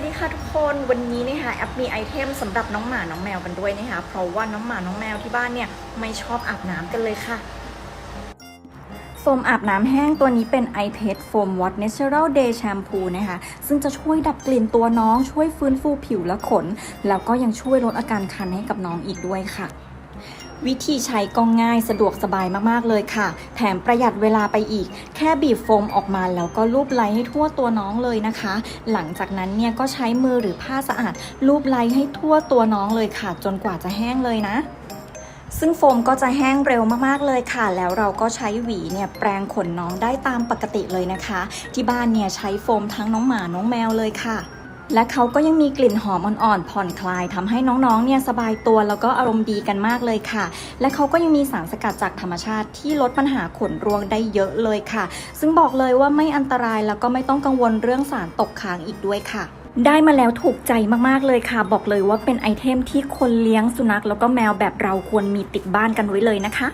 วัสดีค่ะทุกคนวันนี้นะคะแอปมีไอเทมสำหรับน้องหมาน้องแมวกันด้วยนะคะเพราะว่าน้องหมาน้องแมวที่บ้านเนี่ยไม่ชอบอาบน้ำกันเลยค่ะโฟมอาบน้ำแห้งตัวนี้เป็น i p a d Foam Wash Natural Day Shampoo นะคะ ซึ่งจะช่วยดับกลิ่นตัวน้องช่วยฟื้นฟูผิวและขน แล้วก็ยังช่วยลดอาการคันให้กับน้องอีกด้วยค่ะ วิธีใช้ก็ง่ายสะดวกสบายมากๆเลยค่ะ แถมประหยัดเวลาไปอีก แค่บีบโฟมออกมาแล้วก็ลูบไล้ให้ทั่วตัวน้องเลยนะคะ หลังจากนั้นเนี่ยก็ใช้มือหรือผ้าสะอาดลูบไล้ให้ทั่วตัวน้องเลยค่ะ จนกว่าจะแห้งเลยนะซึ่งโฟมก็จะแห้งเร็วมากๆเลยค่ะ แล้วเราก็ใช้หวีเนี่ยแปรงขนน้องได้ตามปกติเลยนะคะ ที่บ้านเนี่ยใช้โฟมทั้งน้องหมาน้องแมวเลยค่ะ และเขาก็ยังมีกลิ่นหอมอ่อนๆผ่อนคลายทำให้น้องๆเนี่ยสบายตัวแล้วก็อารมณ์ดีกันมากเลยค่ะ และเขาก็ยังมีสารสกัดจากธรรมชาติที่ลดปัญหาขนร่วงได้เยอะเลยค่ะ ซึ่งบอกเลยว่าไม่อันตรายแล้วก็ไม่ต้องกังวลเรื่องสารตกค้างอีกด้วยค่ะได้มาแล้วถูกใจมากๆเลยค่ะ บอกเลยว่าเป็นไอเทมที่คนเลี้ยงสุนัขแล้วก็แมวแบบเราควรมีติดบ้านกันไว้เลยนะคะ